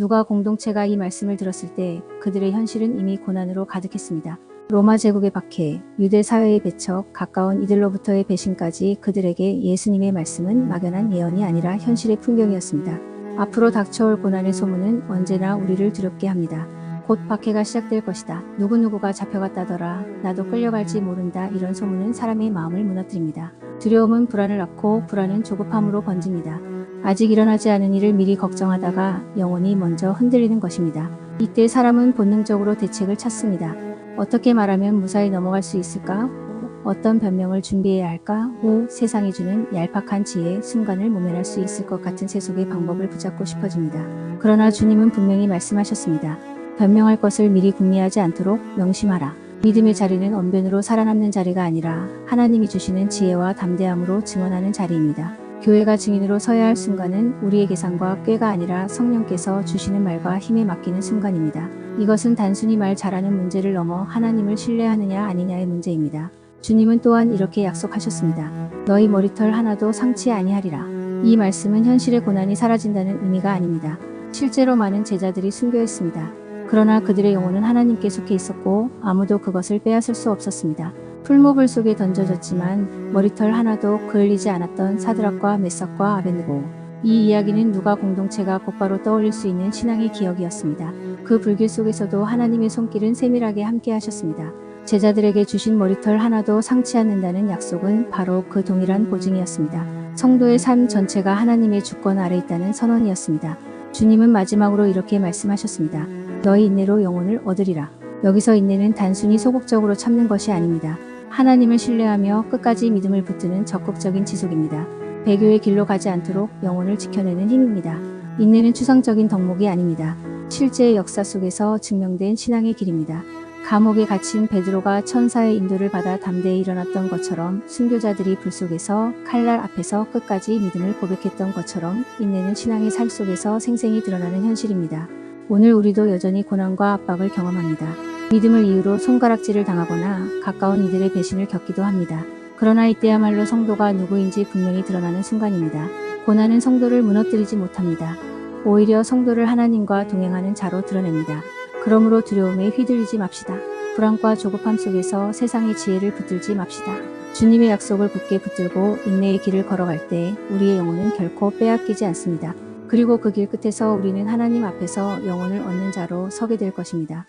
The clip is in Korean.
누가 공동체가 이 말씀을 들었을 때 그들의 현실은 이미 고난으로 가득했습니다. 로마 제국의 박해, 유대 사회의 배척, 가까운 이들로부터의 배신까지 그들에게 예수님의 말씀은 막연한 예언이 아니라 현실의 풍경이었습니다. 앞으로 닥쳐올 고난의 소문은 언제나 우리를 두렵게 합니다. 곧 박해가 시작될 것이다. 누구누구가 잡혀갔다더라. 나도 끌려갈지 모른다. 이런 소문은 사람의 마음을 무너뜨립니다. 두려움은 불안을 낳고 불안은 조급함으로 번집니다. 아직 일어나지 않은 일을 미리 걱정하다가 영혼이 먼저 흔들리는 것입니다. 이때 사람은 본능적으로 대책을 찾습니다. 어떻게 말하면 무사히 넘어갈 수 있을까? 어떤 변명을 준비해야 할까? 후 세상이 주는 얄팍한 지혜, 순간을 모면할 수 있을 것 같은 세속의 방법을 붙잡고 싶어집니다. 그러나 주님은 분명히 말씀하셨습니다. 변명할 것을 미리 궁리하지 않도록 명심하라. 믿음의 자리는 언변으로 살아남는 자리가 아니라 하나님이 주시는 지혜와 담대함으로 증언하는 자리입니다. 교회가 증인으로 서야 할 순간은 우리의 계산과 꾀가 아니라 성령께서 주시는 말과 힘에 맡기는 순간입니다. 이것은 단순히 말 잘하는 문제를 넘어 하나님을 신뢰하느냐 아니냐의 문제입니다. 주님은 또한 이렇게 약속하셨습니다. 너희 머리털 하나도 상치 아니하리라. 이 말씀은 현실의 고난이 사라진다는 의미가 아닙니다. 실제로 많은 제자들이 순교했습니다. 그러나 그들의 영혼은 하나님께 속해 있었고 아무도 그것을 빼앗을 수 없었습니다. 풀모불 속에 던져졌지만 머리털 하나도 그을리지 않았던 사드락과 메삭과 아벤느고 이 이야기는 누가 공동체가 곧바로 떠올릴 수 있는 신앙의 기억이었습니다. 그 불길 속에서도 하나님의 손길은 세밀하게 함께 하셨습니다. 제자들에게 주신 머리털 하나도 상치 않는다는 약속은 바로 그 동일한 보증이었습니다. 성도의 삶 전체가 하나님의 주권 아래 있다는 선언이었습니다. 주님은 마지막으로 이렇게 말씀하셨습니다. 너희 인내로 영혼을 얻으리라. 여기서 인내는 단순히 소극적으로 참는 것이 아닙니다. 하나님을 신뢰하며 끝까지 믿음을 붙드는 적극적인 지속입니다. 배교의 길로 가지 않도록 영혼을 지켜내는 힘입니다. 인내는 추상적인 덕목이 아닙니다. 실제의 역사 속에서 증명된 신앙의 길입니다. 감옥에 갇힌 베드로가 천사의 인도를 받아 담대히 일어났던 것처럼 순교자들이 불 속에서 칼날 앞에서 끝까지 믿음을 고백했던 것처럼 인내는 신앙의 삶 속에서 생생히 드러나는 현실입니다. 오늘 우리도 여전히 고난과 압박을 경험합니다. 믿음을 이유로 손가락질을 당하거나 가까운 이들의 배신을 겪기도 합니다. 그러나 이때야말로 성도가 누구인지 분명히 드러나는 순간입니다. 고난은 성도를 무너뜨리지 못합니다. 오히려 성도를 하나님과 동행하는 자로 드러냅니다. 그러므로 두려움에 휘둘리지 맙시다. 불안과 조급함 속에서 세상의 지혜를 붙들지 맙시다. 주님의 약속을 굳게 붙들고 인내의 길을 걸어갈 때 우리의 영혼은 결코 빼앗기지 않습니다. 그리고 그 길 끝에서 우리는 하나님 앞에서 영혼을 얻는 자로 서게 될 것입니다.